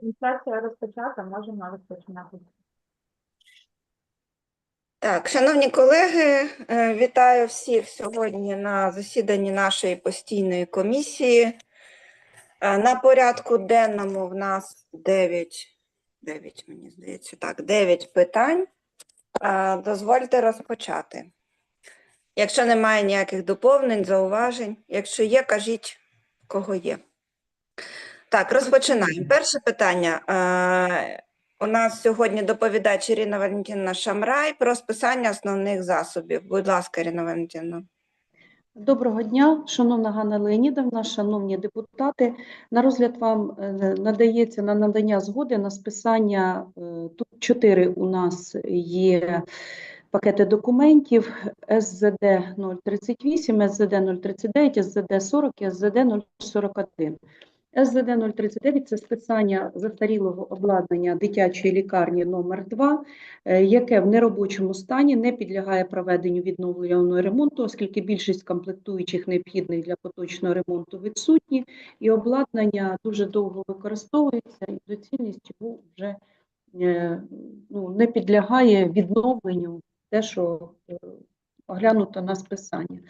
Трансляція розпочата, можемо розпочинати. Так, шановні колеги, е, вітаю всіх сьогодні на засіданні нашої постійної комісії. Е, На порядку денному в нас 9, 9, мені здається, так, 9 питань. Е, Дозвольте розпочати. Якщо немає ніяких доповнень, зауважень, якщо є, кажіть, кого є. Так, розпочинаємо. Перше питання. Е, У нас сьогодні доповідач Ірина Валентинівна Шамрай про списання основних засобів. Будь ласка, Ірина Валентинівна. Доброго дня, шановна Ганна Леонідовна, шановні депутати. На розгляд вам е, надається на надання згоди на списання. е, Тут чотири у нас є пакети документів СЗД 038, СЗД 039, СЗД 40 і СЗД 041. СЗД 039 – це списання застарілого обладнання дитячої лікарні номер 2 е, яке в неробочому стані не підлягає проведенню відновлювального ремонту, оскільки більшість комплектуючих необхідних для поточного ремонту відсутні, і обладнання дуже довго використовується, і доцільність його вже е, ну, не підлягає відновленню, те, що е, оглянуто на списання.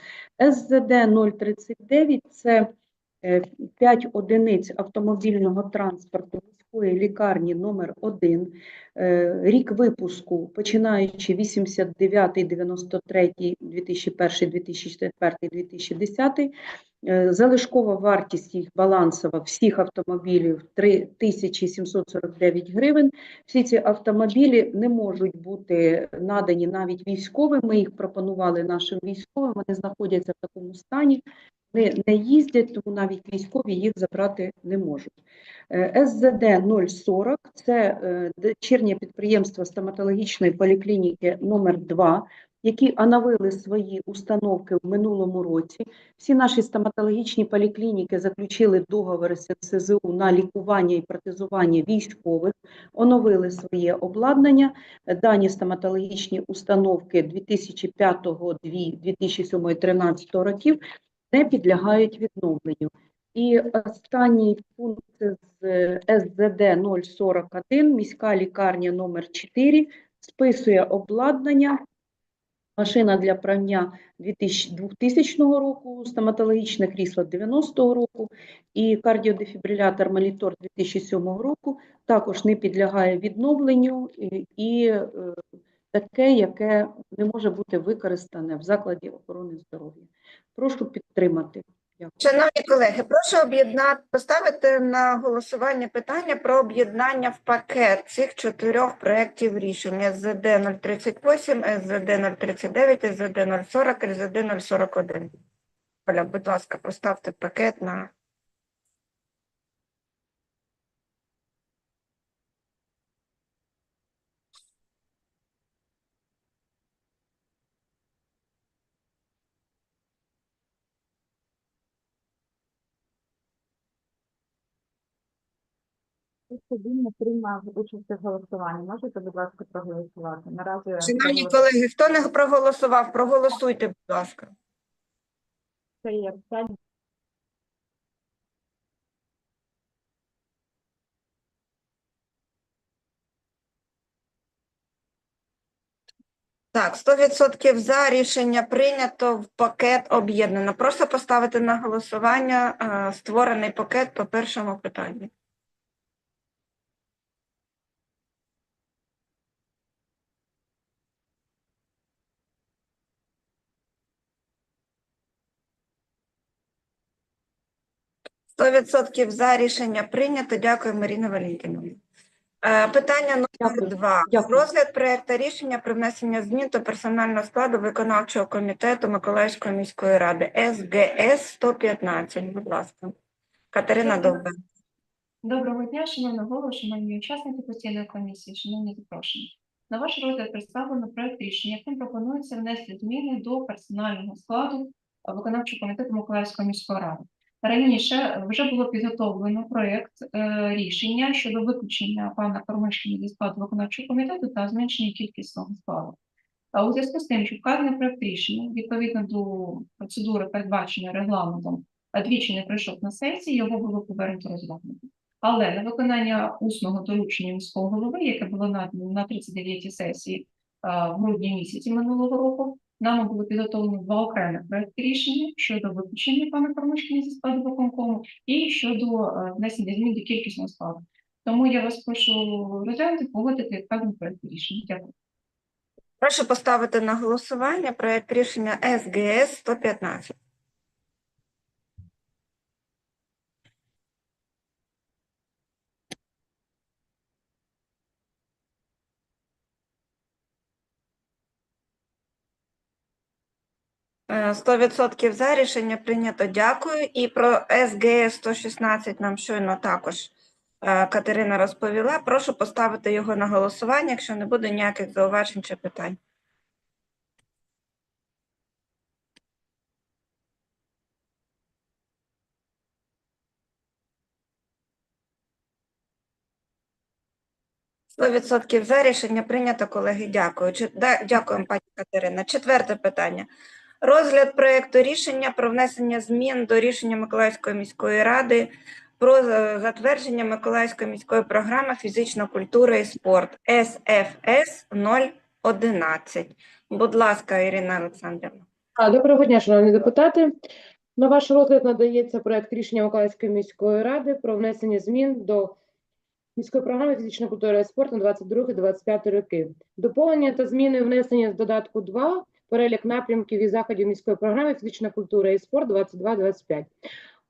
СЗД 039 – це 5 одиниць автомобільного транспорту міської лікарні номер 1 Е, Рік випуску, починаючи 89, 93, 2001, 2004, 2010. Е, Залишкова вартість їх балансова всіх автомобілів 3749 гривень. Всі ці автомобілі не можуть бути надані навіть військовим. Ми їх пропонували нашим військовим. Вони знаходяться в такому стані, не, не їздять, тому навіть військові їх забрати не можуть. Е, СЗД 040 – це е, дочірнє підприємство стоматологічної поліклініки номер 2 які оновили свої установки в минулому році. Всі наші стоматологічні поліклініки заключили договори з СЗУ на лікування і протезування військових, оновили своє обладнання. Дані стоматологічні установки 2005, 2007, 2013 років не підлягають відновленню. І останній пункт з СЗД 041, міська лікарня номер 4 списує обладнання, машина для прання 2000 2000 року, стоматологічне крісло 90-го року і кардіодефібрилятор Молітор 2007 року також не підлягає відновленню і, і е, таке, яке не може бути використане в закладі охорони здоров'я. Прошу підтримати. Дякую. Шановні колеги, прошу об'єднати, поставити на голосування питання про об'єднання в пакет цих чотирьох проєктів рішень СЗД 038, СЗД 039, СЗД 040, СЗД 041. Оля, будь ласка, поставте пакет на Він не приймав участь в голосуванні. Можете, будь ласка, проголосувати? Наразі Шановні колеги, хто не проголосував, проголосуйте, будь ласка. це є п'ять Так, 100% за рішення прийнято в пакет об'єднано. Просто поставити на голосування е, створений пакет по першому питанню. Сто відсотків за рішення прийнято. Дякую, Маріна Валентинівна. Е, Питання номер два. Дякую. Розгляд проекту рішення про внесення змін до персонального складу виконавчого комітету Миколаївської міської ради СГС 115. Будь ласка. Катерина Довбен. Доброго дня, шановна голова, шановні учасники постійної комісії, шановні запрошені. На ваш розгляд представлено проект рішення, яким пропонується внести зміни до персонального складу виконавчого комітету Миколаївської міської ради. Раніше вже було підготовлено проект е, рішення щодо виключення пана Кормишкіна зі складу виконавчого комітету та зменшення кількісного складу. А у зв'язку з тим, що вказаний проект рішення відповідно до процедури, передбаченої регламентом, двічі не прийшов на сесії, його було повернуто розглянути. Але на виконання усного доручення міського голови, яке було надано на 39-й сесії а, в грудні місяці минулого року, нами було підготовлено два окремі проекти рішення щодо виключення пана Кормишкіна зі складу виконкому і щодо е, внесення змін до кількісного складу. Тому я вас прошу розглянути, погодити вказаний проект рішення. Дякую. Прошу поставити на голосування проект рішення СГС 115. 100% за рішення прийнято. Дякую. І про СГС 116 нам щойно також е, Катерина розповіла. Прошу поставити його на голосування, якщо не буде ніяких зауважень чи питань. Сто відсотків за рішення прийнято, колеги. Дякую. Дякуємо, пані Катерина. Четверте питання. Розгляд проекту рішення про внесення змін до рішення Миколаївської міської ради про затвердження Миколаївської міської програми фізична культура і спорт СФС 011. Будь ласка, Ірина Олександрівна. Доброго дня, шановні депутати. На ваш розгляд надається проект рішення Миколаївської міської ради про внесення змін до міської програми фізична культура і спорт на 22-25 роки. Доповнення та зміни внесення з додатку 2 перелік напрямків і заходів міської програми фізична культура і спорт 22-25.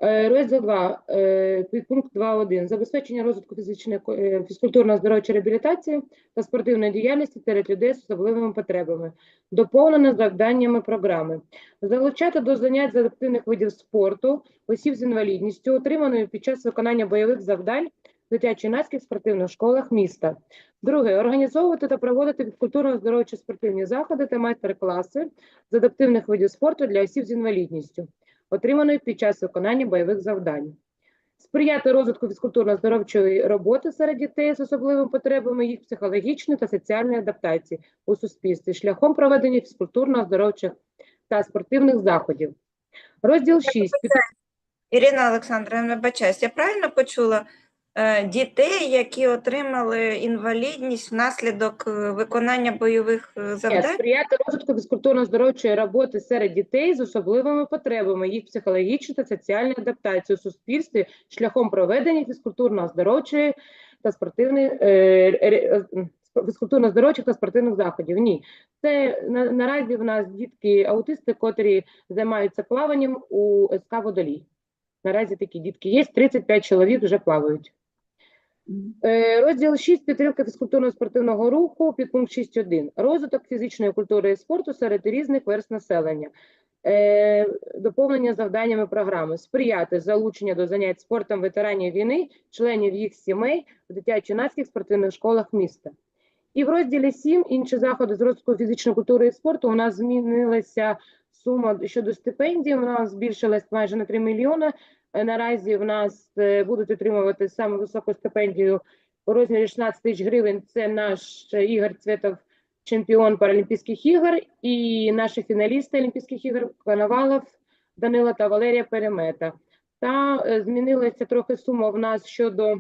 Е, Розділ 2, е, підпункт 2.1. Забезпечення розвитку фізичної е, фізкультурно-здоровчої реабілітації та спортивної діяльності серед людей з особливими потребами доповнено завданнями програми. Залучати до занять з адаптивних видів спорту осіб з інвалідністю, отриманою під час виконання бойових завдань дитячо-юнацьких спортивних школах міста. Друге, організовувати та проводити фізкультурно-здоровчі спортивні заходи та майстер-класи з адаптивних видів спорту для осіб з інвалідністю, отриманої під час виконання бойових завдань. Сприяти розвитку фізкультурно-здоровчої роботи серед дітей з особливими потребами їх психологічної та соціальної адаптації у суспільстві шляхом проведення фізкультурно-оздоровчих та спортивних заходів. Розділ 6. Ірина Олександрівна, вибачаюсь, я правильно почула дітей, які отримали інвалідність внаслідок е, виконання бойових е, завдань? Сприяти розвитку фізкультурно-здоровчої роботи серед дітей з особливими потребами їх психологічної та соціальної адаптації у суспільстві шляхом проведення фізкультурно-оздоровчої та спортивної е, е, фізкультурно-здоровчих та спортивних заходів. Ні, це на, наразі в нас дітки аутисти, котрі займаються плаванням у СК Водолій. Наразі такі дітки є, 35 чоловік вже плавають. Е, Розділ 6. Підтримка фізкультурно-спортивного руху, підпункт 6.1. Розвиток фізичної культури і спорту серед різних верст населення. Е, Доповнення завданнями програми. Сприяти залучення до занять спортом ветеранів війни, членів їх сімей в дитячо-юнацьких спортивних школах міста. І в розділі 7 інші заходи з розвитку фізичної культури і спорту у нас змінилася сума щодо стипендій. Вона збільшилась майже на 3 мільйони. Наразі в нас е, будуть отримувати саме високу стипендію у розмірі 16 тисяч гривень. Це наш Ігор Цветов, чемпіон Паралімпійських ігор, і наші фіналісти Олімпійських ігор Коновалов, Данила та Валерія Перемета. Та е, змінилася трохи сума в нас щодо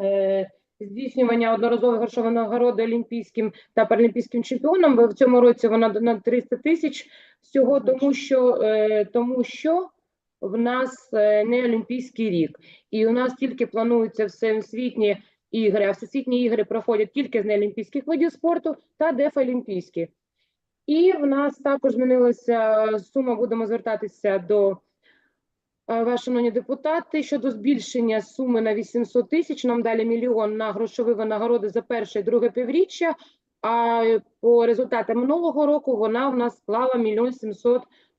е, здійснювання одноразової грошової нагороди олімпійським та паралімпійським чемпіонам. В цьому році вона на 300 тисяч всього, тому що, е, тому що в нас е, не Олімпійський рік. І у нас тільки плануються всесвітні ігри, а всесвітні ігри проходять тільки з неолімпійських видів спорту та дефолімпійські. І в нас також змінилася сума, будемо звертатися до е, вас, шановні депутати, щодо збільшення суми на 800 тисяч, нам далі мільйон на грошові винагороди за перше і друге півріччя, а по результатам минулого року вона в нас склала мільйон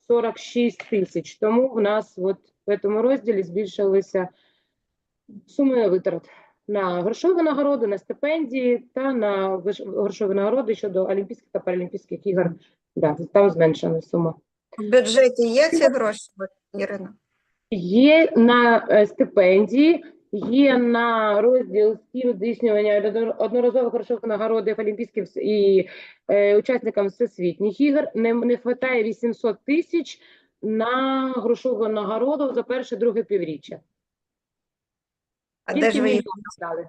746 тисяч. Тому в нас от в цьому розділі збільшилися суми витрат на грошові винагороди, на стипендії та на грошові винагороди щодо Олімпійських та Паралімпійських ігор. Да, там зменшена сума. В бюджеті є ці гроші, Ірина? Є на е, стипендії, є на розділ стіль здійснювання одноразових грошових нагород олімпійським і е, учасникам всесвітніх ігор. Не, не вистачає 800 тисяч на грошову нагороду за перше друге півріччя. А де ж ви мільйон дали.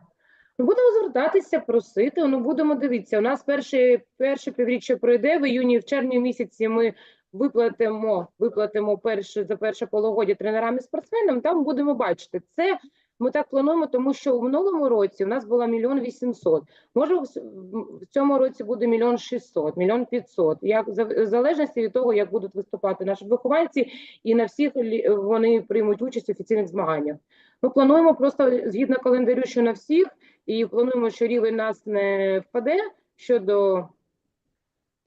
Ну, будемо звертатися, просити. Ну, будемо дивитися. У нас перше, перше півріччя пройде. В іюні, в червні місяці ми виплатимо, виплатимо перше, за перше полугодя тренерам і спортсменам. Там будемо бачити. Це ми так плануємо, тому що у минулому році у нас було мільйон вісімсот. Може, в цьому році буде мільйон шістсот, мільйон п'ятсот. Як в залежності від того, як будуть виступати наші вихованці, і на всіх вони приймуть участь в офіційних змаганнях. Ми плануємо просто згідно календарю, що на всіх, і плануємо, що рівень нас не впаде щодо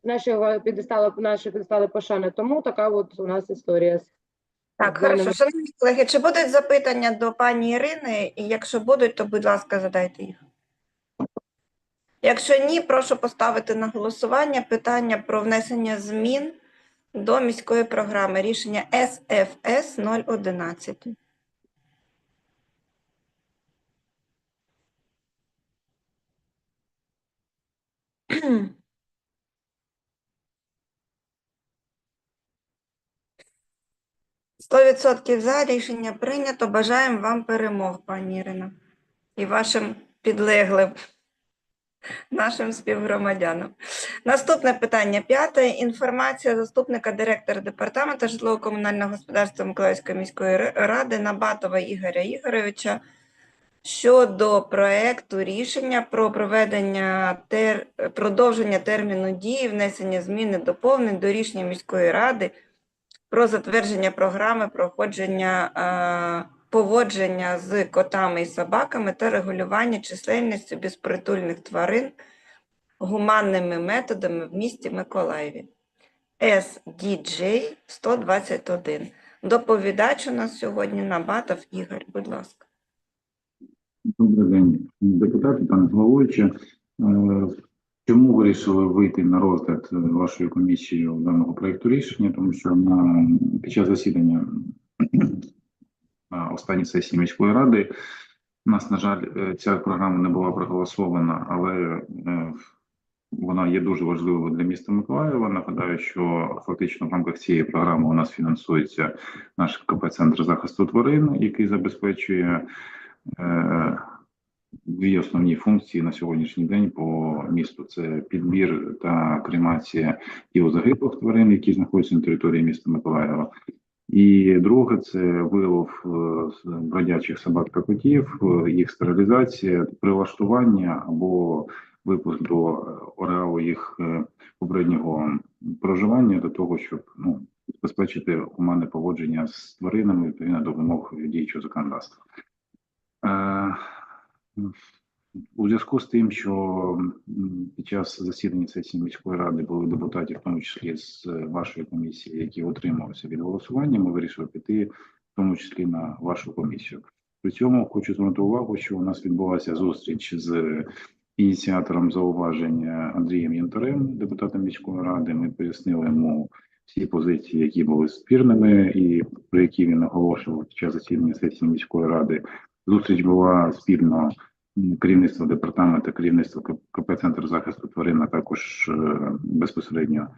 нашого підесталу, нашої підестали пошани. Тому така от у нас історія. з Так, хорошо. Шановні колеги, чи будуть запитання до пані Ірини? І якщо будуть, то, будь ласка, задайте їх. Якщо ні, прошу поставити на голосування питання про внесення змін до міської програми рішення СФС 011. Сто відсотків за рішення прийнято. Бажаємо вам перемог, пані Ірина, і вашим підлеглим, нашим співгромадянам. Наступне питання п'яте. Інформація заступника директора департаменту житлово-комунального господарства Миколаївської міської ради Набатова Ігоря Ігоровича щодо проекту рішення про проведення тер... продовження терміну дії, внесення змін і доповнень до рішення міської ради про затвердження програми проходження е, поводження з котами і собаками та регулювання чисельності безпритульних тварин гуманними методами в місті Миколаєві. SDJ 121. Доповідач у нас сьогодні Набатов Ігор, будь ласка. Добрий день, депутати, пане головуючи. Чому вирішили вийти на розгляд е, вашою комісією даного проекту рішення? Тому що на під час засідання останньої сесії міської ради у нас, на жаль, е, ця програма не була проголосована, але е, вона є дуже важливою для міста Миколаєва. Нагадаю, що фактично в рамках цієї програми у нас фінансується наш КП-центр захисту тварин, який забезпечує дві основні функції на сьогоднішній день по місту: це підбір та кремація тіл загиблих тварин, які знаходяться на території міста Миколаєва. І друге це вилов е, бродячих собак та котів, е, їх стерилізація, прилаштування або випуск до ареалу їх е, попереднього проживання для того, щоб ну забезпечити гуманне поводження з тваринами відповідно до вимог діючого законодавства. У зв'язку з тим, що під час засідання сесії міської ради були депутати, в тому числі з е, вашої комісії, які утрималися від голосування, ми вирішили піти, в тому числі на вашу комісію. При цьому хочу звернути увагу, що у нас відбулася зустріч з ініціатором зауваження Андрієм Янтарем, депутатом міської ради. Ми пояснили йому всі позиції, які були спірними, і про які він наголошував під час засідання сесії міської ради. Зустріч була спільно керівництво департаменту, керівництво КП Центр захисту тварин, а також е, безпосередньо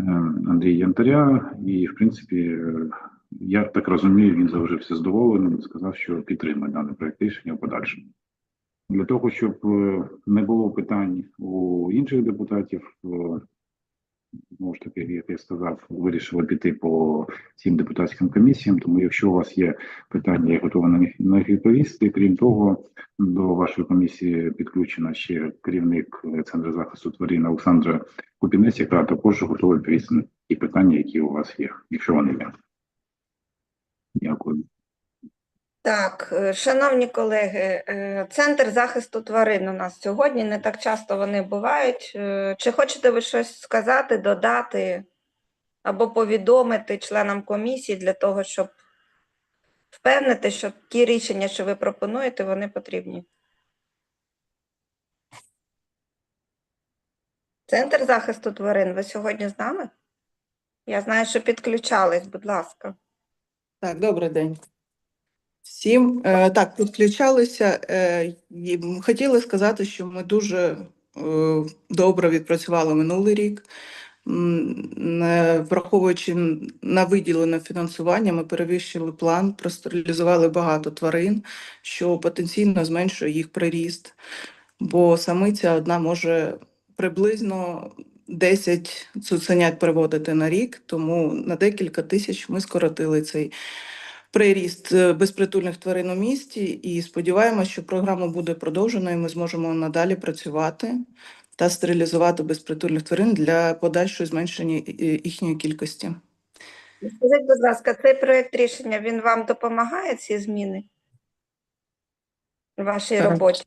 е, Андрій Янтаря. І, в принципі, е, я так розумію, він залишився задоволеним, сказав, що підтримує даний проект рішення в подальшому. Для того, щоб не було питань у інших депутатів, знову ж таки, як я сказав, вирішили піти по цим депутатським комісіям. Тому, якщо у вас є питання, я готовий на них відповісти. Крім того, до вашої комісії підключена ще керівник центру захисту тварин Олександра Купінець, яка також готова відповісти на ті питання, які у вас є, якщо вони є. Дякую. Так, е, шановні колеги, е, Центр захисту тварин у нас сьогодні не так часто вони бувають. Е, Чи хочете ви щось сказати, додати або повідомити членам комісії для того, щоб впевнити, що ті рішення, що ви пропонуєте, вони потрібні? Центр захисту тварин, ви сьогодні з нами? Я знаю, що підключались, будь ласка. Так, добрий день. Всім Е, так, підключалися. Е, Хотіла сказати, що ми дуже е, добре відпрацювали минулий рік. враховуючи на виділене фінансування, ми перевищили план, простерилізували багато тварин, що потенційно зменшує їх приріст. Бо самиця одна може приблизно 10 цуценят приводити на рік, тому на декілька тисяч ми скоротили цей приріст е, безпритульних тварин у місті і сподіваємося, що програма буде продовжена, і ми зможемо надалі працювати та стерилізувати безпритульних тварин для подальшого зменшення їхньої кількості. Скажіть, будь ласка, цей проект рішення він вам допомагає ці зміни в вашій Так. роботі?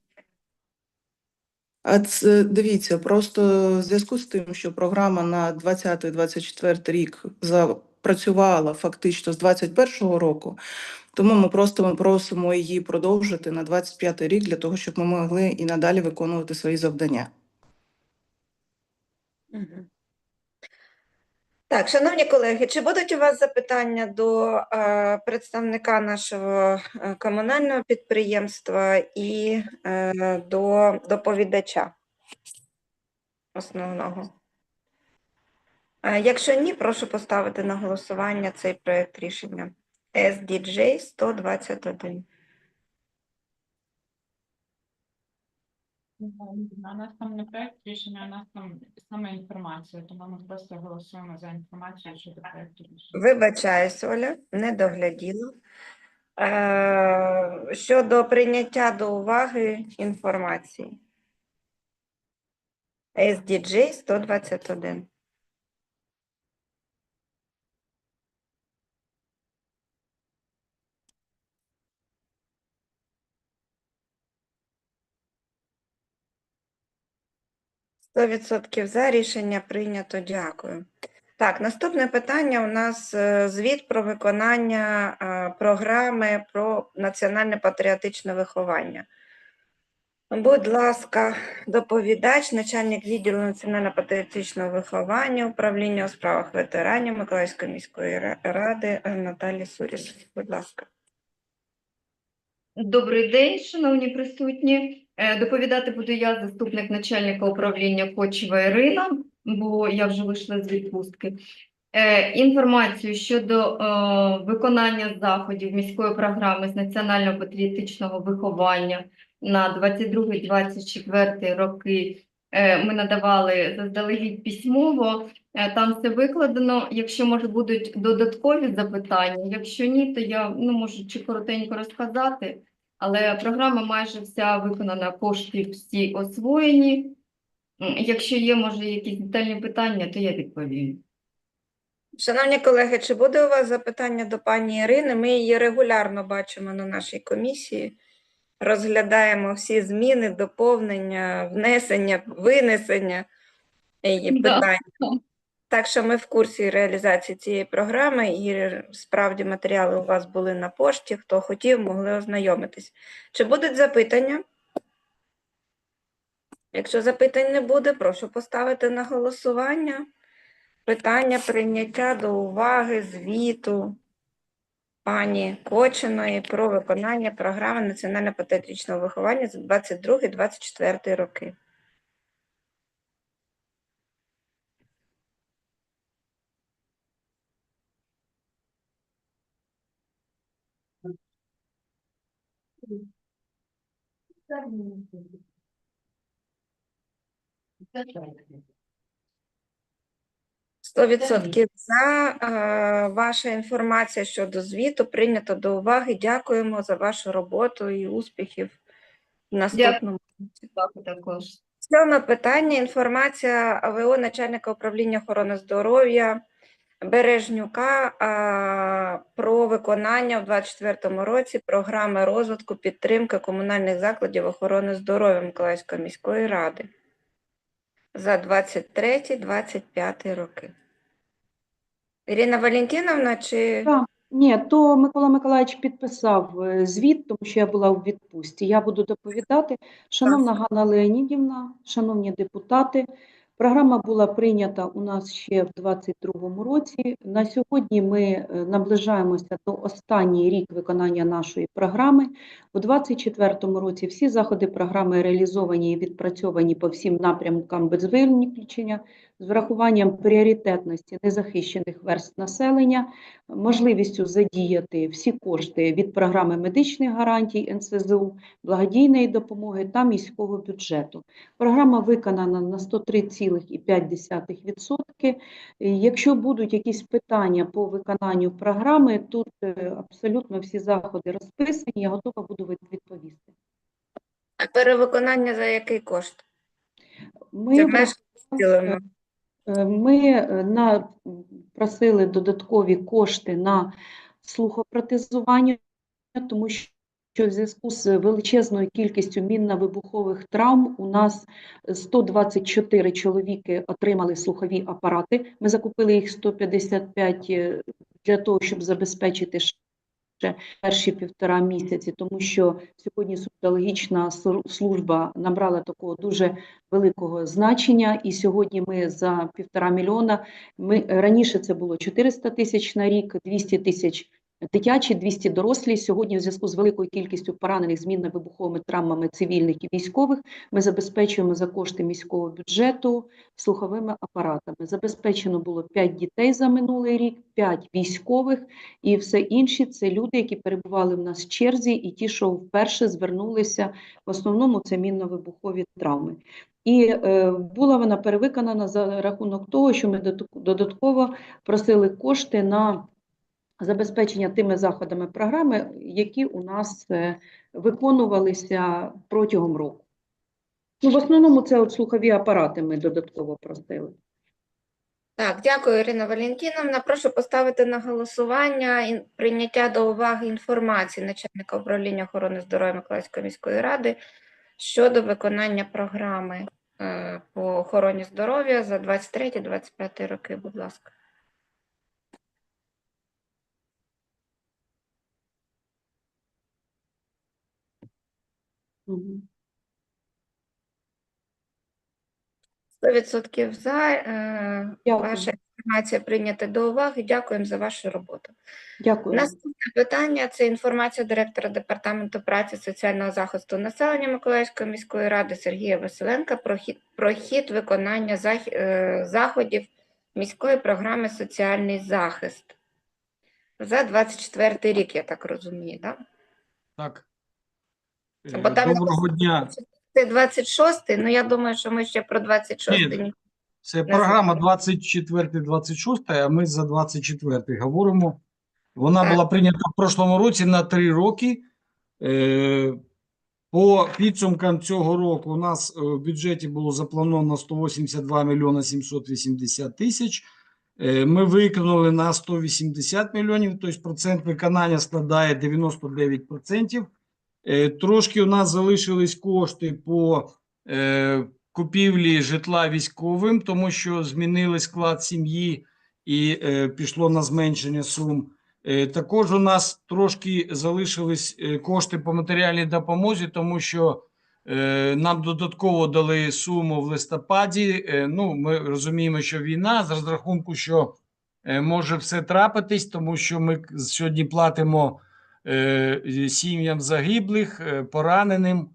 А це дивіться, просто в зв'язку з тим, що програма на 20-24 рік запрацювала фактично з 21-го року, тому ми просто ми просимо її продовжити на 25-й рік для того, щоб ми могли і надалі виконувати свої завдання. Так, шановні колеги, чи будуть у вас запитання до е, представника нашого е, комунального підприємства і е, до доповідача основного? Якщо ні, прошу поставити на голосування цей проект рішення SDJ 121. У нас там не проект рішення, у нас там саме інформація, тому ми просто голосуємо за інформацію щодо проекту рішення. Вибачаюсь, Оля, не догляділа. Щодо прийняття до уваги інформації. SDJ 121. Сто відсотків за рішення прийнято. Дякую. Так, наступне питання у нас е, звіт про виконання е, програми про національне патріотичне виховання. Будь ласка, доповідач, начальник відділу національно-патріотичного виховання, управління у справах ветеранів Миколаївської міської ради Наталі Суріс. Будь ласка. Добрий день, шановні присутні. Е, Доповідати буду я, заступник начальника управління Кочева Ірина, бо я вже вийшла з відпустки. Е, Інформацію щодо е, виконання заходів міської програми з національного патріотичного виховання на 22-24 роки ми надавали заздалегідь письмово. Там все викладено. Якщо може будуть додаткові запитання, якщо ні, то я ну можу чи коротенько розказати. Але програма майже вся виконана, кошти всі освоєні. Якщо є, може, якісь детальні питання, то я відповім. Шановні колеги, чи буде у вас запитання до пані Ірини? Ми її регулярно бачимо на нашій комісії. Розглядаємо всі зміни, доповнення, внесення, винесення її Да. Так що ми в курсі реалізації цієї програми, і справді матеріали у вас були на пошті. Хто хотів, могли ознайомитись. Чи будуть запитання? Якщо запитань не буде, прошу поставити на голосування. Питання прийняття до уваги звіту пані Кочиної про виконання програми національно-патріотичного виховання за 22-24 роки. Сто відсотків за е, ваша інформація щодо звіту прийнято до уваги. Дякуємо за вашу роботу і успіхів в наступному. Так, також. Сьоме питання. Інформація АВО начальника управління охорони здоров'я Бережнюка а, про виконання в 2024 році програми розвитку підтримки комунальних закладів охорони здоров'я Миколаївської міської ради за 23-25 роки. Ірина Валентиновна, чи Так. Ні, то Микола Миколаївич підписав е, звіт, тому що я була у відпустці. Я буду доповідати. Шановна Ганна Леонідівна, шановні депутати, програма була прийнята у нас ще в 2022 році. На сьогодні ми е, наближаємося до останній рік виконання нашої програми. У 2024 році всі заходи програми реалізовані і відпрацьовані по всім напрямкам без виключення. З врахуванням пріоритетності незахищених верств населення, можливістю задіяти всі кошти від програми медичних гарантій НСЗУ, благодійної допомоги та міського бюджету. Програма виконана на 103,5%. Е, Якщо будуть якісь питання по виконанню програми, тут е, абсолютно всі заходи розписані, я готова буду відповісти. А перевиконання за який кошт? Ми Це Ми е, на, просили додаткові кошти на слухопротезування, тому що в зв'язку з величезною кількістю мінно-вибухових травм у нас 124 чоловіки отримали слухові апарати. Ми закупили їх 155 е, для того, щоб забезпечити ще перші півтора місяці, тому що сьогодні судологічна слу- служба набрала такого дуже великого значення, і сьогодні ми за півтора мільйона. Ми раніше це було 400 тисяч на рік, 200 тисяч дитячі, 200 дорослі. Сьогодні, в зв'язку з великою кількістю поранених змінно-вибуховими травмами цивільних і військових, ми забезпечуємо за кошти міського бюджету слуховими апаратами. Забезпечено було 5 дітей за минулий рік, 5 військових, і все інші це люди, які перебували в нас в черзі, і ті, що вперше звернулися. В основному це мінно-вибухові травми. І е, була вона перевиконана за рахунок того, що ми додатк- додатково просили кошти на забезпечення тими заходами програми, які у нас е, виконувалися протягом року. Ну, в основному це от слухові апарати ми додатково просили. Так, дякую, Ірина Валентиновна. Прошу поставити на голосування ін- прийняття до уваги інформації начальника управління охорони здоров'я Миколаївської міської ради щодо виконання програми е, по охороні здоров'я за 23-25 роки, будь ласка. 100% за. е, Дякую. Ваша інформація прийнята до уваги. Дякуємо за вашу роботу. Дякую. Наступне питання це інформація директора департаменту праці соціального захисту населення Миколаївської міської ради Сергія Василенка про хід, про хід виконання зах- е, заходів міської програми Соціальний захист за 24 рік, я так розумію, так? Так. Е, Бо там Доброго дня. Це 26, ну я думаю, що ми ще про 26 Ні. ні. Це програма 24-26, а ми за 24 говоримо. Вона Так. була прийнята в прошлому році на три роки. Е, По підсумкам цього року у нас е, в бюджеті було заплановано 182 мільйона 780 тисяч. Ми виконали на 180 мільйонів, тобто процент виконання складає 99%. Е, Трошки у нас залишились кошти по е, купівлі житла військовим, тому що змінили склад сім'ї і е, пішло на зменшення сум. Також у нас трошки залишились кошти по матеріальній допомозі, тому що нам додатково дали суму в листопаді. Ну, ми розуміємо, що війна з розрахунку, що може все трапитись, тому що ми сьогодні платимо сім'ям загиблих, е, пораненим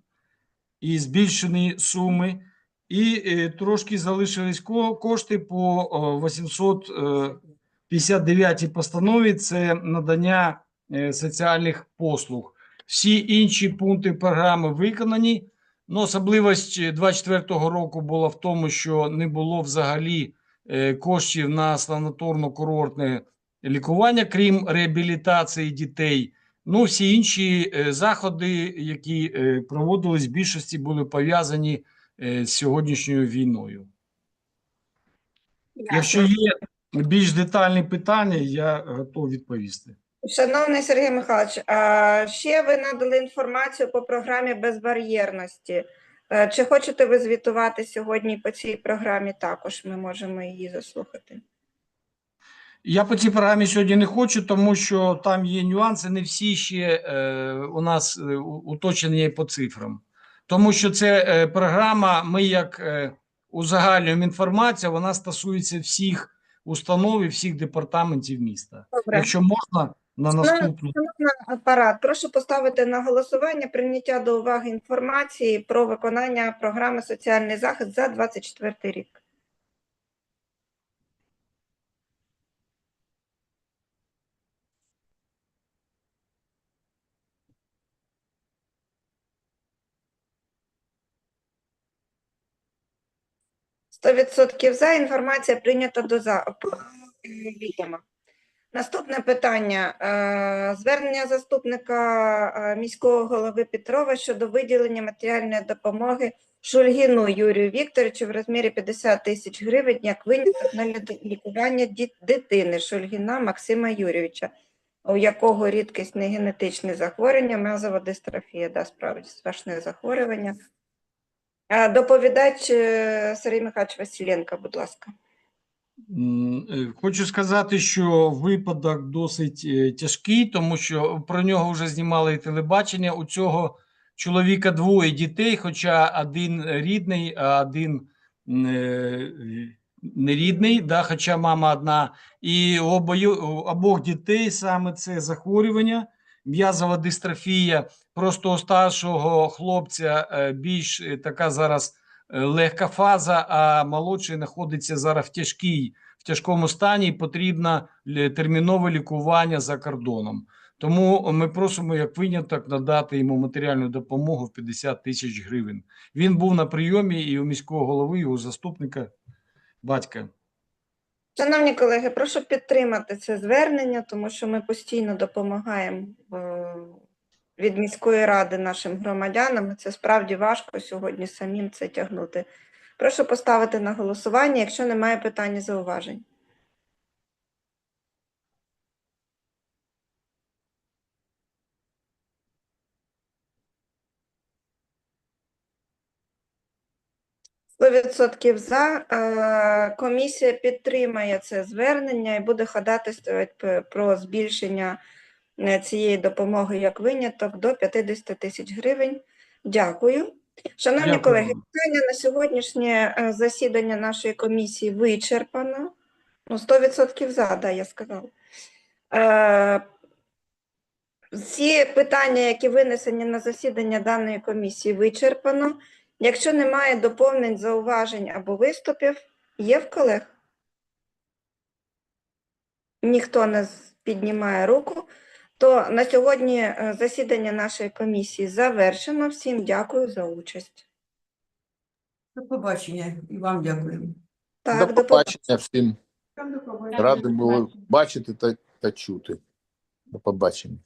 і збільшені суми. І е, трошки залишились кошти по 859 постанові. Це надання е, соціальних послуг. Всі інші пункти програми виконані. Ну, особливість 24-го року була в тому, що не було взагалі е, коштів на санаторно-курортне лікування, крім реабілітації дітей. Ну, всі інші е, заходи, які е, проводились, в більшості були пов'язані е, з сьогоднішньою війною. Якщо є більш детальні питання, я готов відповісти. Шановний Сергій Михайлович, а ще ви надали інформацію по програмі безбар'єрності. Чи хочете ви звітувати сьогодні по цій програмі? Також ми можемо її заслухати. Я по цій програмі сьогодні не хочу, тому що там є нюанси, не всі ще е, у нас е, уточнені по цифрам. Тому що це е, програма, ми як е, узагальнюємо інформацію, вона стосується всіх установ і всіх департаментів міста. Добре. Якщо можна, на наступну. Апарат, прошу поставити на голосування прийняття до уваги інформації про виконання програми соціальний захист за 24 рік. 100% за. Інформація прийнята до за... е, відома. Наступне питання. Е, Звернення заступника е, міського голови Петрова щодо виділення матеріальної допомоги Шульгіну Юрію Вікторовичу в розмірі 50 тисяч гривень як виняток на лікування дитини Шульгіна Максима Юрійовича, у якого рідкісне генетичне захворювання, мезова дистрофія, да, справді страшне захворювання. Доповідач е, Сергій Михайлович Василенко, будь ласка. Е, Хочу сказати, що випадок досить е, тяжкий, тому що про нього вже знімали і телебачення. У цього чоловіка двоє дітей, хоча один рідний, а один нерідний, да, хоча мама одна. І обох дітей саме це захворювання, м'язова дистрофія. Просто у старшого хлопця е, більш е, така зараз е, легка фаза, а молодший знаходиться зараз в тяжкій, в тяжкому стані і потрібно термінове лікування за кордоном. Тому ми просимо як виняток надати йому матеріальну допомогу в 50 тисяч гривень. Він був на прийомі і у міського голови, і у заступника батька. Шановні колеги, прошу підтримати це звернення, тому що ми постійно допомагаємо е, від міської ради нашим громадянам. Це справді важко сьогодні самим це тягнути. Прошу поставити на голосування, якщо немає питань і зауважень. Сто відсотків за. Е, Комісія підтримає це звернення і буде ходатайствувати про збільшення е, цієї допомоги як виняток до 50 тисяч гривень. Дякую. Шановні Дякую колеги, питання на сьогоднішнє е, засідання нашої комісії вичерпано. Ну, 100% за, да, я сказала. Е, Всі питання, які винесені на засідання даної комісії, вичерпано. Якщо немає доповнень, зауважень або виступів, є в колег? Ніхто не піднімає руку, то на сьогодні е, засідання нашої комісії завершено. Всім дякую за участь. До побачення і вам дякую. Так, До до побачення всім. Дякую. Радий були бачити та, та чути. До побачення.